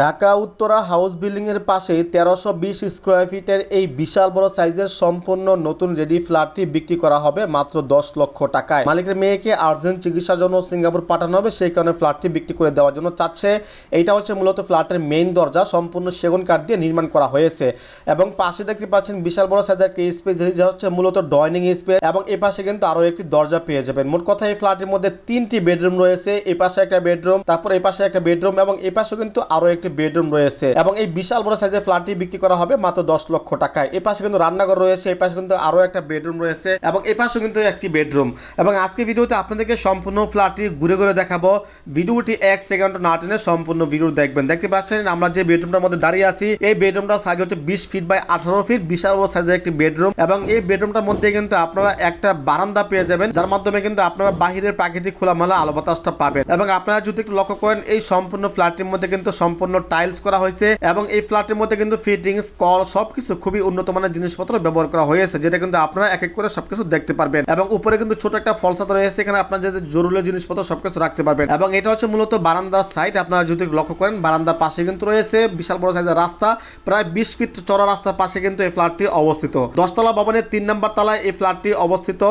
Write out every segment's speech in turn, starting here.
Dhaka Uttara house building এর পাশে তেরোশো বিশ স্কোয়ার ফিটের এই বিশাল বড় সাইজের সম্পূর্ণ নতুন রেডি ফ্ল্যাটটি বিক্রি করা হবে মাত্র দশ লক্ষ টাকায়। মালিকের মেয়েকে আর্জেন্ট চিকিৎসার জন্য সিঙ্গাপুর পাঠানো হবে, সেই কারণে ফ্ল্যাটটি বিক্রি করে দেওয়ার জন্য চাচ্ছে। এইটা হচ্ছে মূলত ফ্ল্যাটের মেইন দরজা, সম্পূর্ণ সেগুন কাঠ দিয়ে নির্মাণ করা হয়েছে। এবং পাশে দেখতে পাচ্ছেন বিশাল বড় সাইজের একটি স্পেস, যেটা হচ্ছে মূলত ডাইনিং স্পেস। এবং এ পাশে কিন্তু আরও একটি দরজা পেয়ে যাবেন। মোট কথা, এই ফ্ল্যাটের মধ্যে তিনটি বেডরুম রয়েছে। এ পাশে একটা বেডরুম, তারপর এ পাশে একটা বেডরুম এবং এ পাশে কিন্তু আরও একটি বেডরুম রয়েছে এবং এই বিশাল বড় সাইজের ফ্ল্যাটটি বিক্রি করা হবে মাত্র দশ লক্ষ টাকায়। এ পাশে কিন্তু রান্নাঘর রয়েছে এই পাশে কিন্তু আরও একটা বেডরুম রয়েছে এবং এ পাশে কিন্তু একটি বেডরুম। এবং আজকে ভিডিওতে আপনাদেরকে সম্পূর্ণ ফ্ল্যাটটি ঘুরে ঘুরে দেখাবো। ভিডিওটি এক সেকেন্ড না টেনে সম্পূর্ণ ভিডিও দেখবেন। দেখতে পাচ্ছেন, আমরা যে বেডরুমটার মধ্যে দাঁড়িয়ে আছি, এই বেডরুমটার সাইজ হচ্ছে বিশ ফিট বাই আঠারো ফিট বিশাল বড় সাইজের একটি বেডরুম এবং এই বেডরুমটার মধ্যে কিন্তু আপনারা একটা বারান্দা পেয়ে যাবেন, যার মাধ্যমে কিন্তু আপনারা বাহিরের প্রাকৃতিক খোলামেলা আলো বাতাসটা পাবেন। এবং আপনারা যদি একটু লক্ষ্য করেন, এই সম্পূর্ণ ফ্ল্যাটটির মধ্যে কিন্তু সম্পূর্ণ টাইলস করা হয়েছে এবং এই ফ্ল্যাটের মধ্যে কিন্তু ফিটিংস কল সবকিছু খুবই উন্নত মানের জিনিসপত্র ব্যবহার করা হয়েছে, যেটা কিন্তু আপনারা এক এক করে সবকিছু দেখতে পারবেন। এবং উপরে কিন্তু ছোট একটা ফলসাত রয়েছে, এখানে আপনার যে জরুরি জিনিসপত্র সবকিছু রাখতে পারবেন। এবং এটা হচ্ছে মূলত বারান্দার সাইড আপনারা যদি লক্ষ্য করেন, বারান্দার পাশে কিন্তু রয়েছে বিশাল বড় সাইজের রাস্তা, প্রায় বিশ ফিট চড়া রাস্তার পাশে কিন্তু এই ফ্ল্যাটটি অবস্থিত। দশতলা ভবনের তিন নম্বর তলায় এই ফ্ল্যাটটি অবস্থিত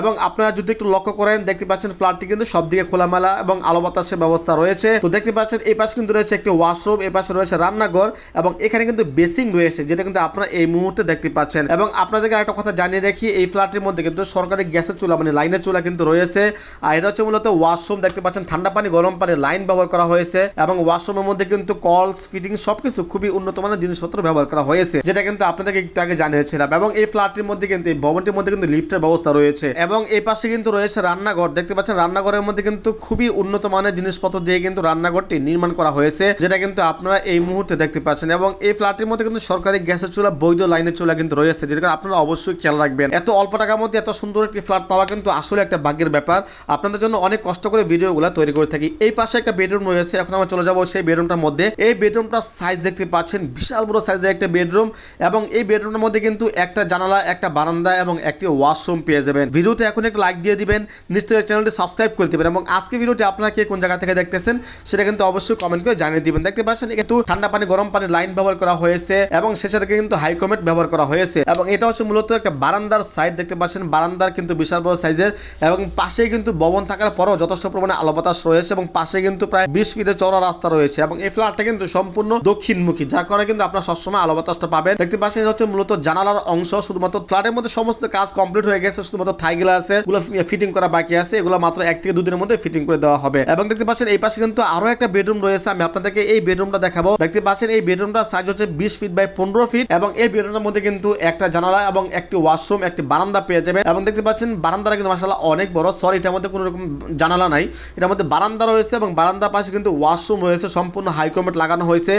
এবং আপনারা যদি একটু লক্ষ্য করেন, দেখতে পাচ্ছেন ফ্ল্যাটটি কিন্তু সব দিকে খোলামেলা এবং আলো বাতাসের ব্যবস্থা রয়েছে। তো দেখতে পাচ্ছেন, এই পাশে কিন্তু রয়েছে একটি ওয়াশরুম এই পাশে রয়েছে রান্নাঘর এবং এখানে কিন্তু বেসিং রয়েছে, যেটা কিন্তু আপনারা এই মুহূর্তে দেখতে পাচ্ছেন। এবং আপনাদেরকে একটা কথা জানিয়ে রাখি, এই ফ্ল্যাটের মধ্যে কিন্তু সরকারি গ্যাসের চুলা মানে লাইনের চুলা কিন্তু রয়েছে। আর এটা হচ্ছে মূলত ওয়াশরুম, দেখতে পাচ্ছেন ঠান্ডা পানি, গরম পানি লাইন ব্যবহার করা হয়েছে এবং ওয়াশরুমের মধ্যে কিন্তু কলস, ফিটিং সবকিছু খুবই উন্নত মানের জিনিসপত্র ব্যবহার করা হয়েছে, যেটা কিন্তু আপনাদেরকে একটু আগে জানিয়েছিলাম। এবং এই ফ্ল্যাটটির মধ্যে কিন্তু, এই ভবনটির মধ্যে কিন্তু লিফটের ব্যবস্থা রয়েছে। এবং এই পাশে কিন্তু রয়েছে রান্নাঘর, দেখতে পাচ্ছেন রান্নাঘরের মধ্যে কিন্তু খুবই উন্নত মানের জিনিসপত্র দিয়ে কিন্তু রান্নাঘরটি নির্মাণ করা হয়েছে, যেটা কিন্তু আপনারা এই মুহূর্তে দেখতে পাচ্ছেন এবং এই ফ্ল্যাটের মধ্যে কিন্তু সরকারি গ্যাসের চুলা, বৈধ লাইনের চুলা কিন্তু রয়েছে, যেটা আপনারা অবশ্যই খেয়াল রাখবেন। এত অল্প টাকার মধ্যে এত সুন্দর একটি ফ্ল্যাট পাওয়া কিন্তু আসলে একটা ভাগ্যের ব্যাপার। আপনাদের জন্য অনেক কষ্ট করে ভিডিওগুলো তৈরি করে থাকি। এই পাশে একটা বেডরুম রয়েছে, এখন আমরা চলে যাব সেই বেডরুমটার মধ্যে। এই বেডরুমটার সাইজ দেখতে পাচ্ছেন, বিশাল বড় সাইজের একটা বেডরুম এবং এই বেডরুমের মধ্যে কিন্তু একটা জানালা, একটা বারান্দা এবং একটি ওয়াশরুম পেয়ে যাবেন। ভিডিওতে এখন একটু লাইক দিয়ে দিবেন, নিশ্চয়ই চ্যানেলটি সাবস্ক্রাইব করে দিবেন এবং আজকে ভিডিওটি আপনারা কে কোন জায়গা থেকে দেখতেছেন, সেটা কিন্তু অবশ্যই কমেন্ট করে জানিয়ে দিবেন। দেখতে পাচ্ছেন একটু ঠান্ডা পানি, গরম পানি লাইন ব্যবহার করা হয়েছে এবং সে সাথে কিন্তু হাই কমেন্ট ব্যবহার করা হয়েছে। এবং এটা হচ্ছে মূলত একটা বারান্দার সাইড দেখতে পাচ্ছেন। বারান্দার কিন্তু বিশাল বড় সাইজের এবং পাশে কিন্তু ভবন থাকার পরও যথেষ্ট পরিমাণে আলো বাতাস রয়েছে এবং পাশে কিন্তু প্রায় বিশ ফিটের চড়া রাস্তা রয়েছে এবং এই ফ্ল্যাটটা কিন্তু সম্পূর্ণ দক্ষিণমুখী যার কারণে কিন্তু আপনার সবসময় আলো বাতাসটা পাবেন। দেখতে পাচ্ছেন, এটা হচ্ছে মূলত জানালার অংশ। শুধুমাত্র ফ্ল্যাটের মধ্যে সমস্ত কাজ কমপ্লিট হয়ে গেছে। শুধুমাত্র থাইগুলো আছে এগুলো ফিটিং করা বাকি আছে। এগুলো মাত্র এক থেকে দুদিনের মধ্যে ফিটিং করে দেওয়া হবে। এবং দেখতে পাচ্ছেন, এই পাশে কিন্তু আরও একটা বেডরুম রয়েছে। আমি আপনাদেরকে এই বেডরুমটা দেখাবো। দেখতে পাচ্ছেন, এই বেডরুমটা সাইজ হচ্ছে বিশ ফিট বাই পনেরো ফিট এবং এই বেডরুমের মধ্যে কিন্তু একটা জানালা এবং একটি ওয়াশরুম একটি বারান্দা পেয়ে যাবে এবং দেখতে পাচ্ছেন, বারান্দাটা কিন্তু মাসাল্লাহ অনেক বড়। সরি এটার মধ্যে কোনো রকম জানালা নাই। এটার মধ্যে বারান্দা রয়েছে এবং বারান্দার পাশে কিন্তু ওয়াশরুম রয়েছে, সম্পূর্ণ হাইকমেট লাগানো হয়েছে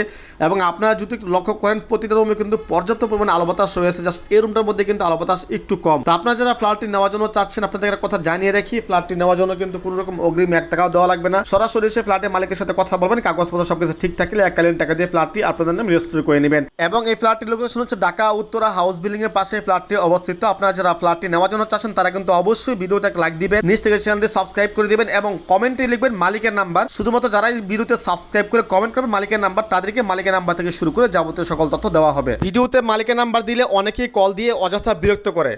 এবং আপনারা যদি লক্ষ্য করেন, প্রতিটা রুমে কিন্তু পর্যাপ্ত পরিমাণে আলো বাতাস রয়েছে। জাস্ট এই রুমটার মধ্যে কিন্তু আলো বাতাস একটু কম। তো আপনারা যারা ফ্ল্যাটটি নেওয়ার জন্য চাচ্ছেন, আপনাদের একটা কথা জানিয়ে রাখি ফ্ল্যাটটি নেওয়ার জন্য কিন্তু কোনো রকম অগ্রিম এক টাকাও দেওয়া লাগবে না। সরাসরি এসে ফ্ল্যাটের মালিকের সাথে কথা বলবেন, কাগজপত্র সবকিছু ঠিক থাকলে এককালীন টাকা দিয়ে ফ্ল্যাটটি আপনাদের নামে রেজিস্টার করে নেবেন। এবং এই ফ্ল্যাটটির লোকেশন হচ্ছে ঢাকা, উত্তরা হাউস বিল্ডিং এর পাশে ফ্ল্যাটটি অবস্থিত। আপনারা যারা ফ্ল্যাটটি নেওয়ার জন্য চাচ্ছেন, তারা কিন্তু অবশ্যই ভিডিওটা লাইক দিবেন। নিচ থেকে চ্যানেলটি সাবস্ক্রাইব করে দিবেন এবং কমেন্টে লিখবেন মালিকের নাম্বার শুধুমাত্র যারা এই ভিডিওতে সাবস্ক্রাইব করে কমেন্ট করবে মালিকের নাম্বার তাদেরকে মালিকের নাম্বার থেকে শুরু করে যাবতীয় সকল তথ্য দেওয়া হবে। ভিডিওতে মালিকের নাম্বার দিলে অনেকেই কল দিয়ে অযথা বিরক্ত করে।